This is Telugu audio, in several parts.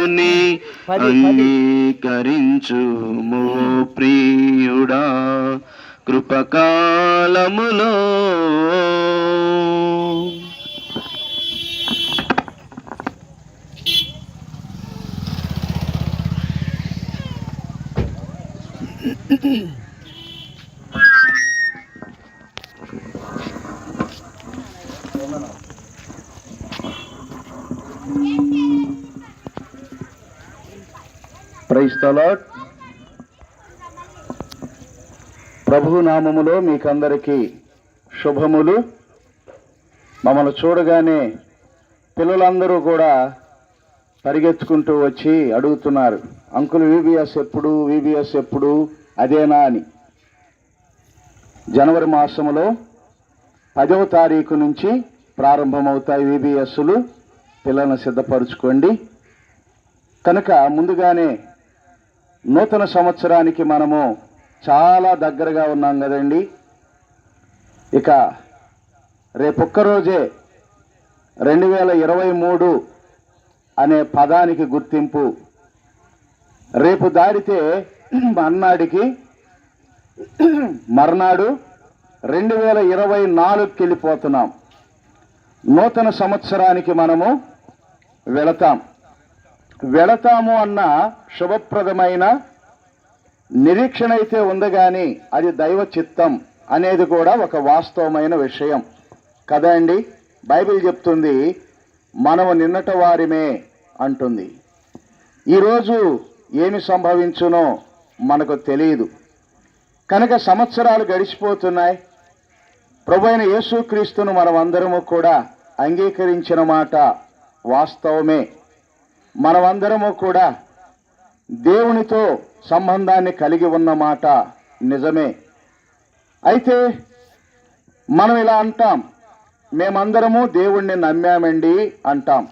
ప్రభుని అంగీకరించుము ప్రియుడా కృపకాలములో. ప్రైజ్ తలాట్ ప్రభు నామములో మీకందరికీ శుభములు. మమ్మల్ని చూడగానే పిల్లలందరూ కూడా పరిగెత్తుకుంటూ వచ్చి అడుగుతున్నారు అంకుల్ విబిఎస్ ఎప్పుడు విబిఎస్ ఎప్పుడు? అదేనా? అని. జనవరి మాసంలో పదవ తారీఖు నుంచి ప్రారంభమవుతాయి విబిఎస్లు. పిల్లలను సిద్ధపరచుకోండి. కనుక ముందుగానే నూతన సంవత్సరానికి మనము చాలా దగ్గరగా ఉన్నాం కదండి. ఇక రేపొక్కరోజే రెండు వేల ఇరవై మూడు అనే పదానికి గుర్తింపు. రేపు దాడితే అన్నాడికి మర్నాడు రెండు వేల ఇరవై నాలుగుకి వెళ్ళిపోతున్నాం. నూతన సంవత్సరానికి మనము వెళతాం. వెళతాము అన్న శుభప్రదమైన నిరీక్షణ అయితే ఉంది కానీ అది దైవ చిత్తం అనేది కూడా ఒక వాస్తవమైన విషయం. కదా అండి? బైబిల్ చెప్తుంది మనము నిన్నట వారిమే అంటుంది. ఈరోజు ఏమి సంభవించునో మనకు తెలియదు. కనుక సంవత్సరాలు గడిచిపోతున్నాయి. ప్రభు అయిన యేసుక్రీస్తును మనమందరము కూడా అంగీకరించిన మాట వాస్తవమే. మనమందరము కూడా దేవునితో సంబంధాన్ని కలిగి ఉన్న మాట నిజమే. అయితే మనం ఇలా అంటాం మేమందరము దేవుణ్ణి నమ్మామండి అంటాం.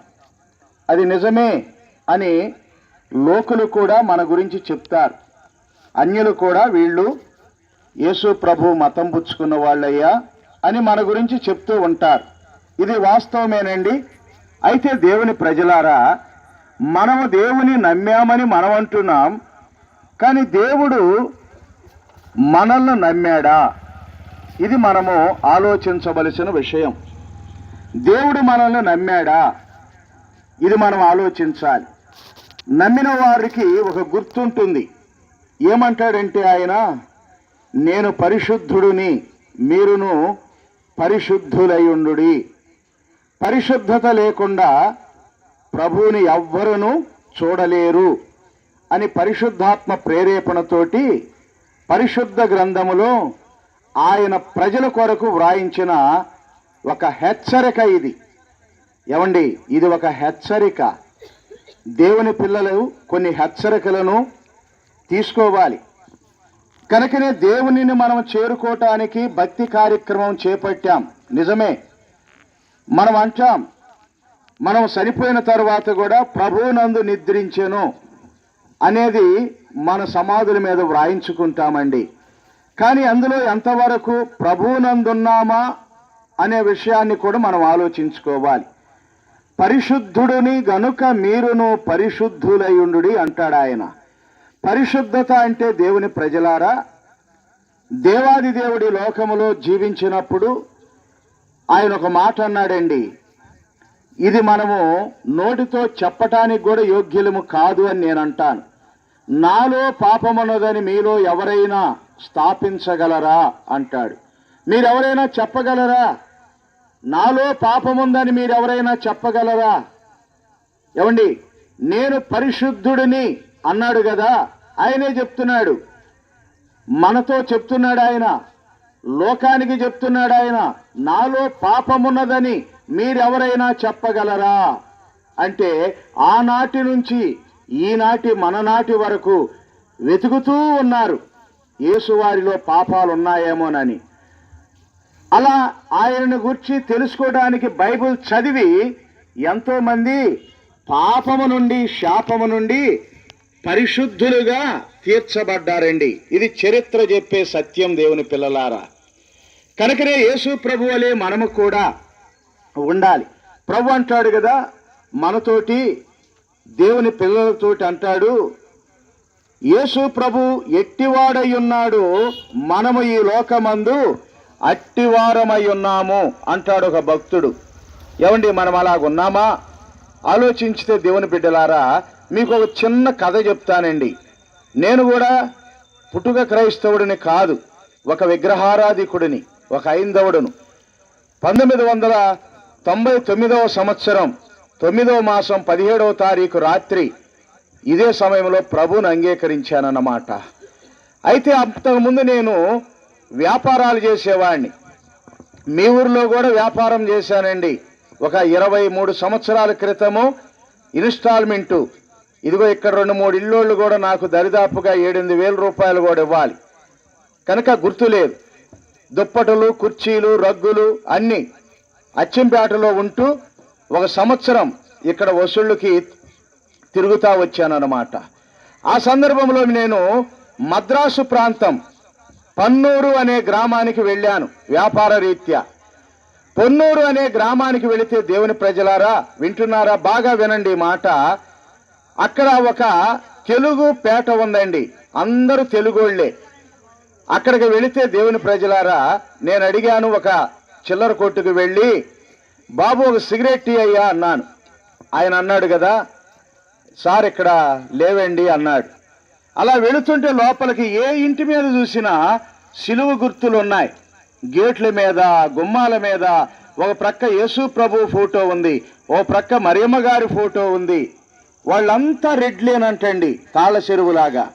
అది నిజమే అని లోకులు కూడా మన గురించి చెప్తారు. అన్యులు కూడా వీళ్ళు యేసు ప్రభు మతం పుచ్చుకున్న వాళ్ళయ్యా అని మన గురించి చెప్తూ ఉంటారు. ఇది వాస్తవమేనండి. అయితే దేవుని ప్రజలారా మనము దేవుని నమ్మామని మనం అంటున్నాం కానీ దేవుడు మనల్ని నమ్మాడా? ఇది మనము ఆలోచించవలసిన విషయం. దేవుడు మనల్ని నమ్మాడా? ఇది మనం ఆలోచించాలి. నమ్మిన వారికి ఒక గుర్తుంటుంది. ఏమంటాడంటే ఆయన నేను పరిశుద్ధుడిని మీరును పరిశుద్ధులయుండు పరిశుద్ధత లేకుండా ప్రభువుని ఎవ్వరును చూడలేరు అని పరిశుద్ధాత్మ ప్రేరేపణతోటి పరిశుద్ధ గ్రంథములో ఆయన ప్రజల కొరకు వ్రాయించిన ఒక హెచ్చరిక ఇది. ఏమండి? ఇది ఒక హెచ్చరిక. దేవుని పిల్లలు కొన్ని హెచ్చరికలను తీసుకోవాలి. కనుకనే దేవునిని మనం చేరుకోవటానికి భక్తి కార్యక్రమం చేపట్టాం. నిజమే. మనం అంటాం మనం చనిపోయిన తర్వాత కూడా ప్రభువునందు నిద్రించెను అనేది మన సమాధుల మీద వ్రాయించుకుంటామండి. కానీ అందులో ఎంతవరకు ప్రభువునందున్నామా అనే విషయాన్ని కూడా మనం ఆలోచించుకోవాలి. పరిశుద్ధుడిని గనుక మీరును పరిశుద్ధులయుండు అంటాడు ఆయన. పరిశుద్ధత అంటే దేవుని ప్రజలారా దేవాది దేవుడి లోకములో జీవించినప్పుడు ఆయన ఒక మాట అన్నాడండి ఇది మనము నోటితో చెప్పటానికి కూడా యోగ్యులము కాదు అని నేను అంటాను. నాలో పాపమున్నదని మీలో ఎవరైనా స్థాపించగలరా? అంటాడు. మీరెవరైనా చెప్పగలరా? నాలో పాపముందని మీరెవరైనా చెప్పగలరా? ఏమండి? నేను పరిశుద్ధుడిని అన్నాడు కదా ఆయనే చెప్తున్నాడు. మనతో చెప్తున్నాడు ఆయన. లోకానికి చెప్తున్నాడు ఆయన. నాలో పాపమున్నదని మీరెవరైనా చెప్పగలరా? అంటే ఆనాటి నుంచి ఈనాటి మననాటి వరకు వెతుకుతూ ఉన్నారు. యేసువారిలో పాపాలు ఉన్నాయేమోనని అలా ఆయనను గురించి తెలుసుకోవడానికి బైబిల్ చదివి ఎంతోమంది పాపము నుండి శాపము నుండి పరిశుద్ధులుగా తీర్చబడ్డారండి. ఇది చరిత్ర చెప్పే సత్యం దేవుని పిల్లలారా. కనుకనే యేసు ప్రభు వలె మనము కూడా ఉండాలి. ప్రభు అంటాడు కదా మనతోటి దేవుని పిల్లలతోటి అంటాడు యేసు ప్రభు ఎట్టివాడై ఉన్నాడు మనము ఈ లోకమందు అట్టివారమై ఉన్నాము అంటాడు ఒక భక్తుడు. ఏమండి మనం అలాగున్నామా ఆలోచించితే దేవుని బిడ్డలారా మీకు ఒక చిన్న కథ చెప్తానండి. నేను కూడా పుట్టుక క్రైస్తవుడిని కాదు ఒక విగ్రహారాధికుడిని ఒక ఐందవుడును పంతొమ్మిది వందల తొంభై తొమ్మిదవ సంవత్సరం తొమ్మిదవ మాసం పదిహేడవ తారీఖు రాత్రి ఇదే సమయంలో ప్రభుని అంగీకరించానన్నమాట. అయితే అంతకుముందు నేను వ్యాపారాలు చేసేవాడిని మీ ఊర్లో కూడా వ్యాపారం చేశానండి. ఒక ఇరవై మూడు సంవత్సరాల క్రితము ఇన్స్టాల్మెంటు. ఇదిగో ఇక్కడ రెండు మూడు ఇల్లోళ్ళు కూడా నాకు దరిదాపుగా ఏడెనిమిది వేల రూపాయలు కూడా ఇవ్వాలి. కనుక గుర్తులేదు. దుప్పటలు కుర్చీలు రగ్గులు అన్నీ అచ్చంపేటలో ఉంటూ ఒక సంవత్సరం ఇక్కడ వసూళ్ళకి తిరుగుతూ వచ్చానన్నమాట. ఆ సందర్భంలో నేను మద్రాసు ప్రాంతం పన్నూరు అనే గ్రామానికి వెళ్ళాను వ్యాపార రీత్యా. పొన్నూరు అనే గ్రామానికి వెళితే దేవుని ప్రజలారా వింటున్నారా? బాగా వినండి మాట. అక్కడ ఒక తెలుగు పేట ఉందండి. అందరూ తెలుగోళ్ళే. అక్కడికి వెళితే దేవుని ప్రజలారా నేను అడిగాను ఒక చిల్లర కొట్టుకు వెళ్ళి బాబు ఒక సిగరెట్ టీ అయ్యా అన్నాను. ఆయన అన్నాడు కదా సార్ ఇక్కడ లేవండి అన్నాడు. అలా వెళుతుంటే లోపలికి ఏ ఇంటి మీద చూసినా సిలువ గుర్తులు ఉన్నాయి గేట్ల మీద గుమ్మాల మీద ఒక ప్రక్క యేసు ప్రభు ఫోటో ఉంది ఓ ప్రక్క మరియమ్మ గారి ఫోటో ఉంది. వాళ్ళంతా రెడ్లేనంటండి తాళ్ళ చెరువులాగా.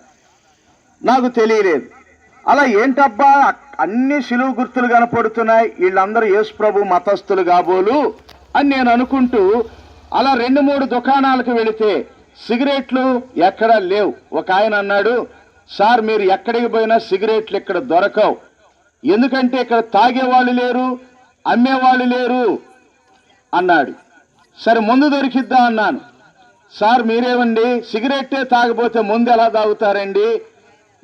నాకు తెలియలేదు. అలా ఏంటబ్బా అన్ని సిలువు గుర్తులు కనపడుతున్నాయి. వీళ్ళందరూ యేసుప్రభు మతస్థులు కాబోలు అని నేను అనుకుంటూ అలా రెండు మూడు దుకాణాలకు వెళితే సిగరెట్లు ఎక్కడా లేవు. ఒక ఆయన అన్నాడు సార్ మీరు ఎక్కడికి పోయినా సిగరెట్లు ఇక్కడ దొరకవు. ఎందుకంటే ఇక్కడ తాగేవాళ్ళు లేరు అమ్మేవాళ్ళు లేరు అన్నాడు. సరే ముందు దొరికిద్దా అన్నాను. సార్ మీరేమండి? సిగరెట్టే తాగపోతే ముందు ఎలా తాగుతారండి?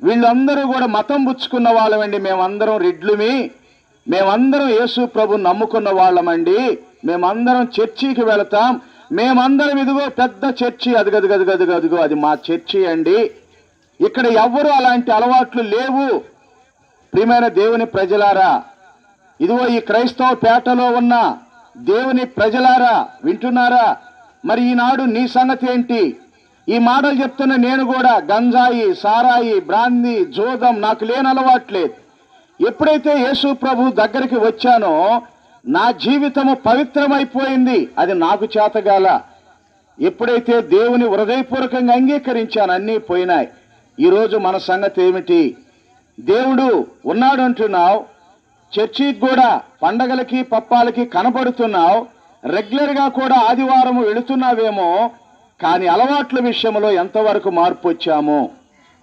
వీళ్ళందరూ కూడా మతం పుచ్చుకున్న వాళ్ళమండి. మేమందరం రెడ్లుమి. మేమందరం యేసు ప్రభు నమ్ముకున్న వాళ్ళమండి. మేమందరం చర్చికి వెళతాం. మేమందరం ఇదిగో పెద్ద చర్చి. అదిగదిగదిగదిగో అదిగో అది మా చర్చి అండి. ఇక్కడ ఎవ్వరూ అలాంటి అలవాట్లు లేవు. ప్రియమైన దేవుని ప్రజలారా ఇదిగో ఈ క్రైస్తవ పేటలో ఉన్న దేవుని ప్రజలారా వింటున్నారా? మరి ఈనాడు నీ సంగతి ఏంటి? ఈ మాటలు చెప్తున్న నేను కూడా గంజాయి సారాయి బ్రాంది జోదం నాకు లేని అలవాట్లేదు ఎప్పుడైతే యేసు ప్రభు దగ్గరికి వచ్చానో నా జీవితము పవిత్రమైపోయింది. అది నాకు చేతగాల. ఎప్పుడైతే దేవుని హృదయపూర్వకంగా అంగీకరించాను అన్నీ పోయినాయి. ఈరోజు మన సంగతి ఏమిటి? దేవుడు ఉన్నాడు అంటున్నావు. చర్చికి కూడా పండగలకి పప్పాలకి కనబడుతున్నావు. రెగ్యులర్గా కూడా ఆదివారం వెళుతున్నావేమో కానీ అలవాట్ల విషయంలో ఎంతవరకు మార్పు వచ్చామో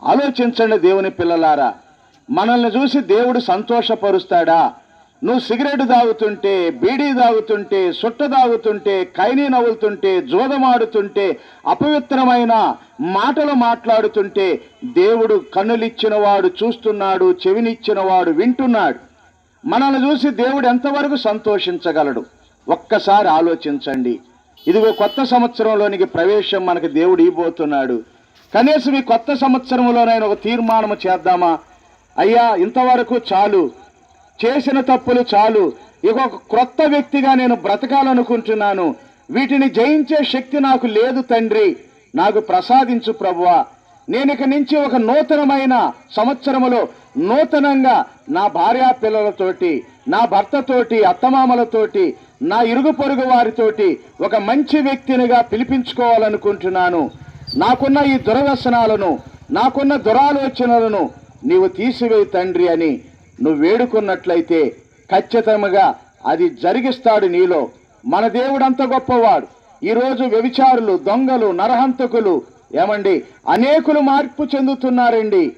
ఆలోచించండి దేవుని పిల్లలారా. మనల్ని చూసి దేవుడు సంతోషపరుస్తాడా? నువ్వు సిగరెట్ తాగుతుంటే బీడీ తాగుతుంటే సుట్ట తాగుతుంటే కైనీ నవ్వులుతుంటే జోదమాడుతుంటే అపవిత్రమైన మాటలు మాట్లాడుతుంటే దేవుడు కన్నులిచ్చినవాడు చూస్తున్నాడు చెవినిచ్చినవాడు వింటున్నాడు. మనల్ని చూసి దేవుడు ఎంతవరకు సంతోషించగలడు? ఒక్కసారి ఆలోచించండి. ఇదిగో కొత్త సంవత్సరంలోనికి ప్రవేశం మనకు దేవుడు ఇవ్వబోతున్నాడు. కనీసం ఈ కొత్త సంవత్సరంలోనైనా ఒక తీర్మానం చేద్దామా? అయ్యా ఇంతవరకు చాలు. చేసిన తప్పులు చాలు. ఇక ఒక క్రొత్త వ్యక్తిగా నేను బ్రతకాలనుకుంటున్నాను. వీటిని జయించే శక్తి నాకు లేదు తండ్రి. నాకు ప్రసాదించు ప్రభువా. నేను ఇక నుంచి ఒక నూతనమైన సంవత్సరములో నూతనంగా నా భార్యా పిల్లలతోటి నా భర్తతోటి అత్తమామలతోటి నా ఇరుగు పొరుగు వారితోటి ఒక మంచి వ్యక్తినిగా పిలిపించుకోవాలనుకుంటున్నాను. నాకున్న ఈ దురవ్యసనాలను నాకున్న దురాలోచనలను నీవు తీసివేయి తండ్రి అని నువ్వు వేడుకున్నట్లయితే ఖచ్చితంగా అది జరిగిస్తాడు నీలో. మన దేవుడంత గొప్పవాడు. ఈరోజు వ్యభిచారులు దొంగలు నరహంతకులు ఏమండి అనేకులు మార్పు చెందుతున్నారండి.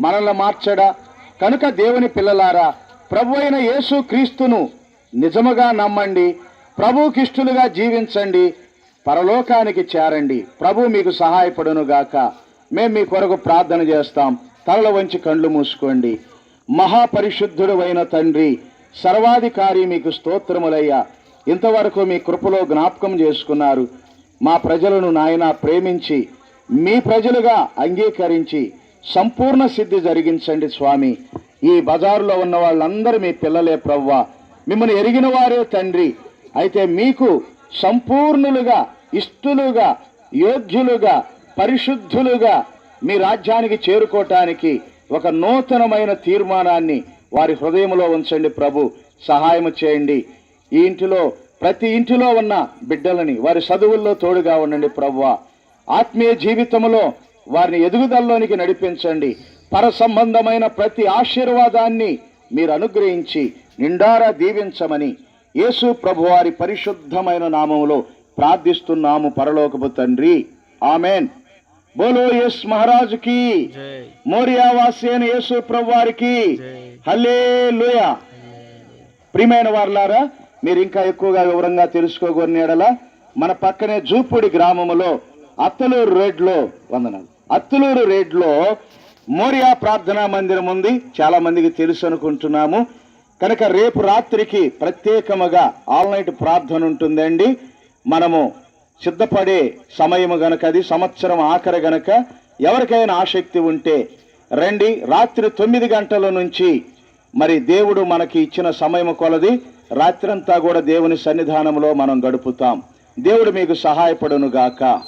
మనల్ని మార్చడా? కనుక దేవుని పిల్లలారా ప్రభు అయిన యేసు క్రీస్తును నిజముగా నమ్మండి ప్రభుకిష్టులుగా జీవించండి పరలోకానికి చేరండి. ప్రభు మీకు సహాయపడును గాక మేము మీ కొరకు ప్రార్థన చేస్తాం. తలల వంచి కళ్ళు మూసుకోండి. మహాపరిశుద్ధుడు అయిన తండ్రి సర్వాధికారి మీకు స్తోత్రములయ్యా. ఇంతవరకు మీ కృపలో జ్ఞాపకం చేసుకున్నారు. మా ప్రజలను నాయన ప్రేమించి మీ ప్రజలుగా అంగీకరించి సంపూర్ణ సిద్ధి జరిగించండి స్వామి. ఈ బజారులో ఉన్న వాళ్ళందరూ మీ పిల్లలే ప్రవ్వా. మిమ్మల్ని ఎరిగిన వారే తండ్రి. అయితే మీకు సంపూర్ణులుగా ఇష్టులుగా యోగ్యులుగా పరిశుద్ధులుగా మీ రాజ్యానికి చేరుకోవటానికి ఒక నూతనమైన తీర్మానాన్ని వారి హృదయంలో ఉంచండి ప్రభు. సహాయం చేయండి. ఈ ఇంటిలో ప్రతి ఇంటిలో ఉన్న బిడ్డలని వారి చదువుల్లో తోడుగా ఉండండి ప్రభువా ఆత్మీయ జీవితంలో వారిని ఎదుగుదలలోనికి నడిపించండి. పర సంబంధమైన ప్రతి ఆశీర్వాదాన్ని మీరు అనుగ్రహించి నిండారా దీవించమని యేసు ప్రభు వారి పరిశుద్ధమైన నామములో ప్రార్థిస్తున్నాము పరలోకపు తండ్రి. ఆమెన్. బోలో యస్ మహారాజుకి మోరియా వాసి అయిన యేసు ప్రభు వారికి హల్లే ప్రియమైన వారులారా మీరు ఇంకా ఎక్కువగా వివరంగా తెలుసుకోగోరిన మన పక్కనే జూపూడి గ్రామములో అత్తలూరు రోడ్లో వందనాలు. అత్తలూరు రోడ్లో మోరియా ప్రార్థనా మందిరం ఉంది. చాలా మందికి తెలుసు అనుకుంటున్నాము. కనుక రేపు రాత్రికి ప్రత్యేకముగా ఆల్ నైట్ ప్రార్థన ఉంటుందండి. మనము సిద్ధపడే సమయము గనక అది సంవత్సరం ఆఖరి గనక ఎవరికైనా ఆసక్తి ఉంటే రండి. రాత్రి తొమ్మిది గంటల నుంచి మరి దేవుడు మనకి ఇచ్చిన సమయం కొలది. రాత్రంతా కూడా దేవుని సన్నిధానంలో మనం గడుపుతాం. దేవుడు మీకు సహాయపడును గాక